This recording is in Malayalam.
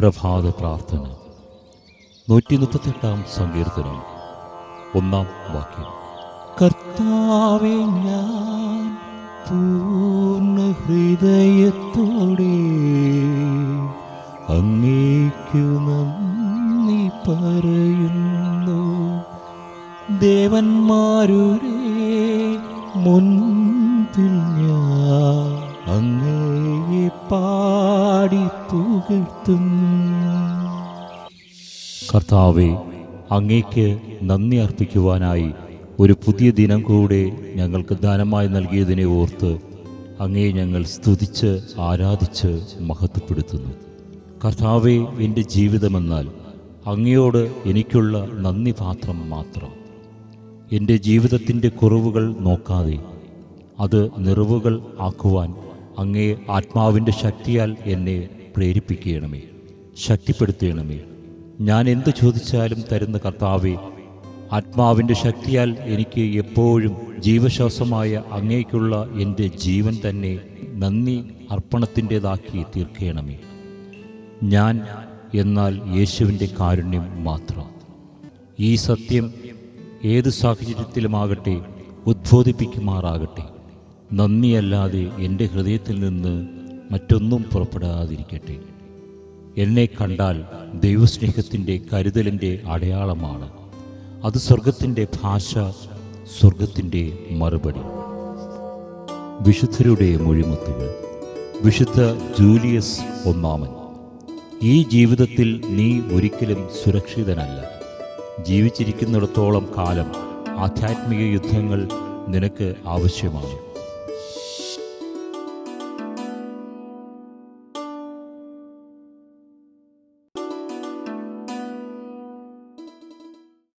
പ്രഭാത പ്രാർത്ഥന. നൂറ്റി മുപ്പത്തെട്ടാം സങ്കീർത്തനം. ഒന്നാം വാക്യം. കർത്താവെ ഞാൻ പൂർണ ഹൃദയത്തോടെ അങ്ങേക്കു നന്ദി പറയുന്നു. ദേവന്മാരുടെ മുൻപിൽ ഞാൻ പാടി പുകഴ്ത്തും. കർത്താവെ അങ്ങേക്ക് നന്ദി അർപ്പിക്കുവാനായി ഒരു പുതിയ ദിനം കൂടെ ഞങ്ങൾക്ക് ദാനമായി നൽകിയതിനെ ഓർത്ത് അങ്ങേ ഞങ്ങൾ സ്തുതിച്ച് ആരാധിച്ച് മഹത്വപ്പെടുത്തുന്നു. കർത്താവെ എന്റെ ജീവിതമെന്നാൽ അങ്ങയോട് എനിക്കുള്ള നന്ദി പാത്രം മാത്രം. എന്റെ ജീവിതത്തിന്റെ കുറവുകൾ നോക്കാതെ അത് നിറവുകൾ ആക്കുവാൻ അങ്ങേ ആത്മാവിന്റെ ശക്തിയാൽ എന്നെ പ്രേരിപ്പിക്കണമേ ശക്തിപ്പെടുത്തണമേ. ഞാൻ എന്ത് ചോദിച്ചാലും തരുന്ന കർത്താവെ ആത്മാവിന്റെ ശക്തിയാൽ എനിക്ക് എപ്പോഴും ജീവശ്വാസമായ അങ്ങേക്കുള്ള എന്റെ ജീവൻ തന്നെ നന്ദി അർപ്പണത്തിന്റെതാക്കി തീർക്കണമേ. ഞാൻ എന്നാൽ യേശുവിന്റെ കാരുണ്യം മാത്രം. ഈ സത്യം ഏത് സാഹചര്യത്തിലുമാകട്ടെ ഉദ്ബോധിപ്പിക്കുമാറാകട്ടെ. നന്ദിയല്ലാതെ എന്റെ ഹൃദയത്തിൽ നിന്ന് മറ്റൊന്നും പുറപ്പെടാതിരിക്കട്ടെ. എന്നെ കണ്ടാൽ ദൈവസ്നേഹത്തിന്റെ കരുതലിന്റെ അടയാളമാണ്. അത് സ്വർഗത്തിന്റെ ഭാഷ സ്വർഗത്തിന്റെ മറുപടി. വിശുദ്ധരുടെ മൊഴിമുത്തുകൾ. വിശുദ്ധ ജൂലിയസ് ഒന്നാമൻ. ഈ ജീവിതത്തിൽ നീ ഒരിക്കലും സുരക്ഷിതനല്ല. ജീവിച്ചിരിക്കുന്നിടത്തോളം കാലം ആധ്യാത്മിക യുദ്ധങ്ങൾ നിനക്ക് ആവശ്യമാണ്.